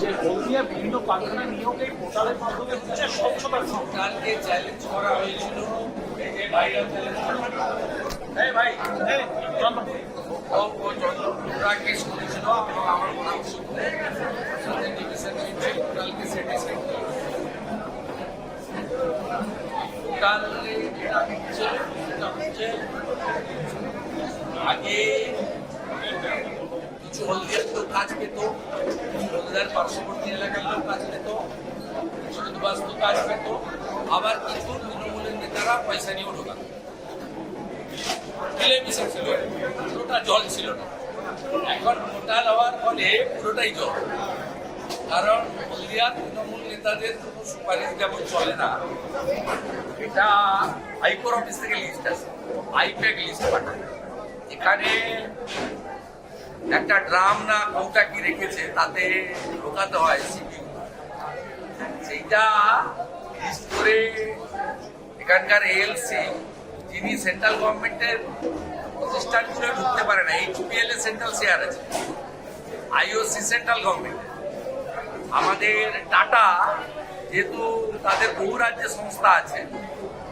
যে হলদিয়া বিভিন্ন কারখানা নিয়োগে পোর্টালের মাধ্যমে হচ্ছে স্বচ্ছতার চ্যালেঞ্জ করা হয়েছিল। আগে হলদিয়ার কেউ কাজ পেত। হলদিয়ার পার্শ্ববর্তী এলাকার লোক কাজ পেত। উদ্বাস্তু কাজ পেত। আবার কিছু তৃণমূলের নেতারা পয়সা নিয়েও মিলেমিশে ছিল, পুরোটা জল ছিল না। এখন ভোটার হওয়ার ফলে পুরোটাই জল। কারণ হলদিয়া তৃণমূল নেতাদের কোনো সুপারিশ যেমন চলে না। এটা হাইকোর অফিস থেকে লিস্ট আছে। আইপ্যাক লিস্ট পাঠায় এখানে একটা ড্রাম না কৌটা কি রেখেছে, তাতে ঢোকাতে হয় সিপিউ সেইটা লিস্ট করে এখানকার এএলসি যিনি সেন্ট্রাল গভর্নমেন্টের প্রতিষ্ঠান ছিল ঢুকতে পারে না এইচপিএল এ সেন্ট্রাল শেয়ার আছে আইওসি সেন্ট্রাল গভর্নমেন্ট আমাদের টাটা, যেহেতু তাদের বহু রাজ্যে সংস্থা আছে,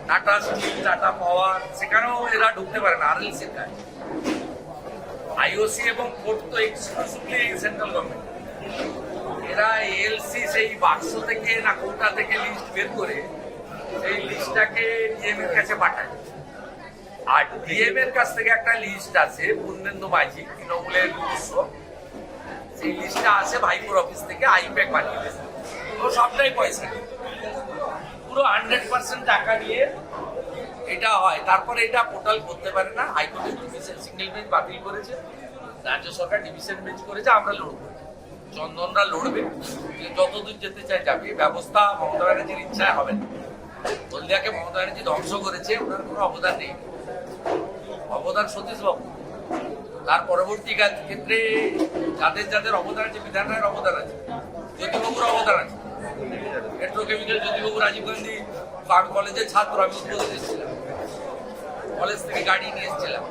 টাটা স্টিল টাটা পাওয়ার, সেখানেও এরা ঢুকতে পারে না আরএলসির কাছে আইওসি এবং কোর্ট তো এক্সক্লুসিভলি সেন্ট্রাল গভর্নমেন্ট এরা এলসি সেই বাক্স থেকে না কোটা থেকে লিস্ট বের করে সেই লিস্টটাকে ডিএম এর কাছে পাঠায়। আর ডিএম এর কাছ থেকে একটা লিস্ট আছে, পূর্ণেন্দু মাঝি তৃণমূলের উৎস। সেই লিস্টটা আসে ভাইপুর অফিস থেকে আইপ্যাক পাঠিয়ে দেয়। ও সবটাই পয়সা। পুরো হান্ড্রেড পার্সেন্ট টাকা নিয়ে এটা হয়। তারপরে এটা পোর্টাল করতে পারে না। হাইকোর্টের ডিভিশন সিঙ্গেল বেঞ্চ বাতিল করেছে। রাজ্য সরকার ডিভিশন বেঞ্চ করেছে, আমরা লড়বো। চন্দনরা লড়বে। যে যতদূর যেতে চায় যাবে। ব্যবস্থা মমতা ব্যানার্জির ইচ্ছায় হবে না। হলদিয়াকে মমতা ব্যানার্জি ধ্বংস করেছে, ওনার কোনো অবদান নেই। অবদান সতীশ বাবু তার পরবর্তী ক্ষেত্রে যাদের যাদের অবদান আছে বিধান রায়ের অবদান আছে, জ্যোতিবাবুর অবদান আছে। পেট্রোকেমিক্যাল জ্যোতিবাবু রাজীব গান্ধী আমি কলেজের ছাত্র, আমি উদ্বোধন এসেছিলাম। কলেজ থেকে গাড়ি নিয়ে এসেছিলাম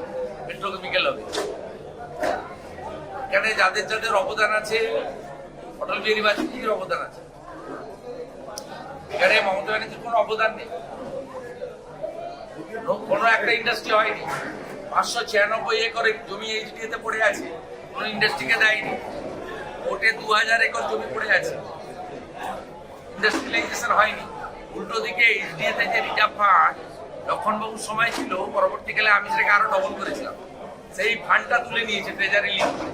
পেট্রোকেমিক্যাল হবে এখানে যাদের যাদের অবদান আছে, অটল বিহারী বাজপেয়ীর অবদান আছে। এখানে মমতা ব্যানার্জির কোনো অবদান নেই। কোনো একটা ইন্ডাস্ট্রি হয়নি। পাঁচশো ছিয়ানব্বই একর জমি এইচডিএতে পড়ে আছে, কোনো ইন্ডাস্ট্রিকে দেয়নি। ওটে দু হাজার একর জমি পড়ে আছে। ইন্ডাস্ট্রিয়ালাইজেশন হয়নি। উল্টো দিকে এইচডিএতে যে রিজার্ভ ফান্ড লক্ষণবাবুর সময় ছিল, পরবর্তীকালে আমি সেটাকে আরও ডবল করেছিলাম। সেই ফান্ডটা তুলে নিয়েছে ট্রেজারি লিঙ্ক করে।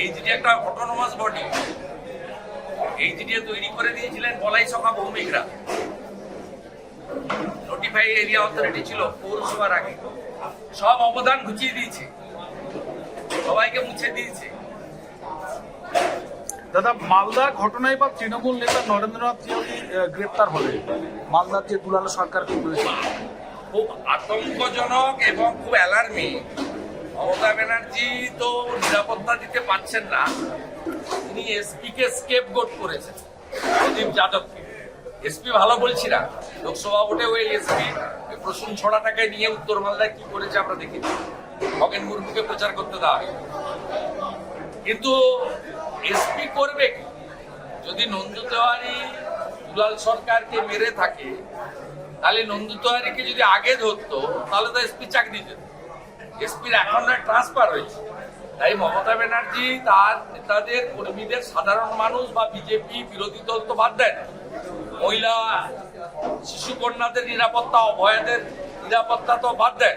এইচডি একটা অটোনোমাস বডি এই এইচডিএ তৈরি করে দিয়েছিলেন বলাই সখা ভৌমিকরা। নোটিফাই এরিয়া অথরিটি ছিল পৌরসভার আগে। সব অবদান ঘুচিয়ে দিয়েছে। সবাইকে মুছে দিয়েছে। দাদা মালদার ঘটনায় বা তৃণমূল নেতা নরেন্দ্রনাথ তিওয়ারি গ্রেপ্তার হলে মালদার যে দুলালো সরকার রয়েছে খুব আতঙ্কজনক এবং খুব অ্যালার্মি মমতা ব্যানার্জি তো নিরাপত্তা দিতে পারছেন না। তিনি এসপি কে স্কেপ গোট করেছেন, প্রদীপ যাদবকে। এসপি ভালো বলছি না। লোকসভা ভোটে ওই এসপি প্রসূন ছড়াটাকে নিয়ে উত্তর মালদায় কি করেছে আমরা দেখেছি খগেন মুর্মুকে প্রচার করতে দেওয়া কিন্তু করবে যদি নন্দু তেওয়ারি দুলাল সরকারকে মেরে থাকে, তাহলে নন্দু তেওয়ারিকে যদি আগে ধরতো, তাহলে তো এসপি চাকরি দিত। এসপির এখন ট্রান্সফার হয়েছে। তাই মমতা ব্যানার্জি তার নেতাদের, কর্মীদের, সাধারণ মানুষ বা বিজেপি বিরোধী দল তো বাদ দেন মহিলা, শিশু কন্যাদের নিরাপত্তা অভয়াদের নিরাপত্তা তো বাদ দেন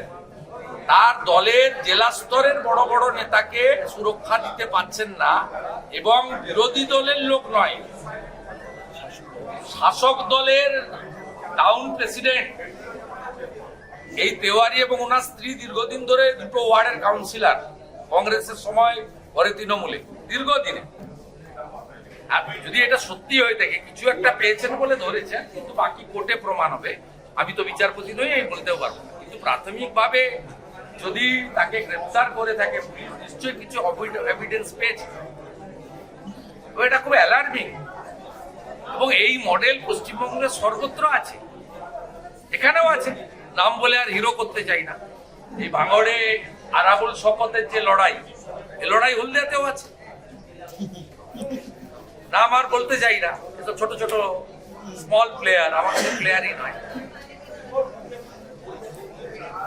তার দলের জেলা স্তরের বড় বড় নেতাকে সুরক্ষা দিতে পারছেন না এবং বিরোধী দলের লোক নয়। শাসক দলের টাউন প্রেসিডেন্ট এই তেওয়ারি এবং ওনার স্ত্রী দীর্ঘদিন ধরে দুটো ওয়ার্ডের কাউন্সিলর কংগ্রেসের সময় পরে তৃণমূলে, দীর্ঘদিনে। আর যদি এটা সত্যি হয়ে থাকে, কিছু একটা পেয়েছেন বলে ধরেছেন, কিন্তু বাকি কোর্টে প্রমাণ হবে। আমি তো বিচারপতি নই, আমি বলতেও পারব। কিন্তু প্রাথমিকভাবে যদি তাকে গ্রেপ্তার করে থাকে, পুলিশ নিশ্চয়ই কিছু এভিডেন্স পেয়েছে। এটা খুব অ্যালার্মিং এবং এই মডেল পশ্চিমবঙ্গের সর্বত্র আছে। এখানেও আছে। নাম বলে আর হিরো করতে চাই না। এই ভাঙড়ে আরাবুল শপথের যে লড়াই এই লড়াই হলদিয়াতেও আছে। নাম আর বলতে চাই না। এসব ছোট ছোট স্মল প্লেয়ার আমার প্লেয়ারই নয়।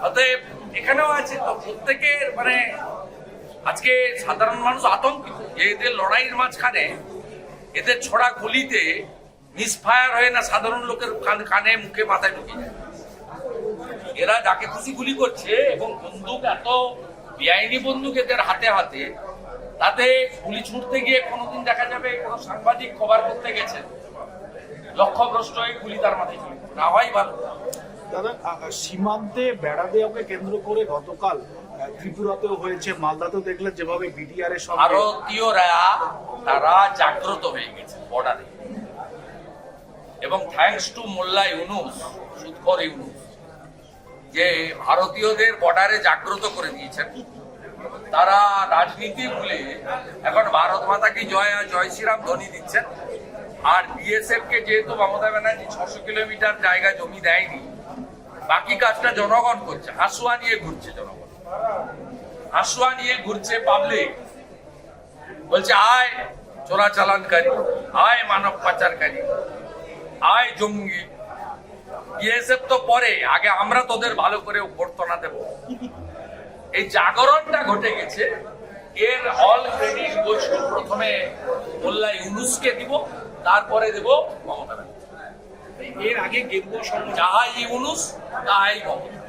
অতএব এখানেও আছে। তো প্রত্যেকের মানে আজকে সাধারণ মানুষ আতঙ্কিত। যে এদের লড়াইয়ের মাঝখানে এদের ছড়া গুলিতে মিসফায়ার হয়ে না সাধারণ লোকের কান- মুখে, মাথায় ঢুকে যায়। এরা যাকে খুশি গুলি করছে এবং বন্দুক এত বেআইনি বন্দুক এদের হাতে হাতে, তাতে গুলি ছুটতে গিয়ে কোনোদিন দেখা যাবে কোনো সাংবাদিক খবর করতে গেছে। লক্ষ্যভ্রষ্ট হয়ে গুলি তার মাথায় চলে না হয় ভালো। দাদা সীমান্তে বেড়া দেওয়াকে কেন্দ্র করে গতকাল ত্রিপুরাতেও হয়েছে, মালদাতেও দেখলেন যেভাবে বিডিআর এর সঙ্গে ভারতীয়রা তারা জাগ্রত হয়ে গেছে বর্ডারে এবং থ্যাঙ্কস টু মোল্লা ইউনুস সুৎকর ইউনুস, যে ভারতীয়দের বর্ডারে জাগ্রত করে দিয়েছেন। তারা রাজনীতি ভুলে এখন ভারত মাতাকে জয় জয় শ্রীরাম ধ্বনি দিচ্ছেন। আর বিএসএফ কে যেহেতু মমতা ব্যানার্জি ছশো কিলোমিটার জায়গা জমি দেয়নি বাকি কাজটা জনগণ করছে, হাসুয়া নিয়ে ঘুরছে জনগণ। হাসুয়া নিয়ে ঘুরছে পাবলিক বলছে, আয় চোরাচালানকারী আয় মানব পাচারকারী, আয় জঙ্গি। বিএসএফ তো পরে, আগে আমরা তোদের ভালো করে অভ্যর্থনা দেব। এই জাগরণটা ঘটে গেছে, এর অল ক্রেডিট গোষ্ঠী প্রথমে মোল্লা ইউনুসকে দিব, তারপরে দেব ব্যানার্জি। এর আগে গেরুয়া সংগঠন যাহাই ইউনুস তাহাই মমতা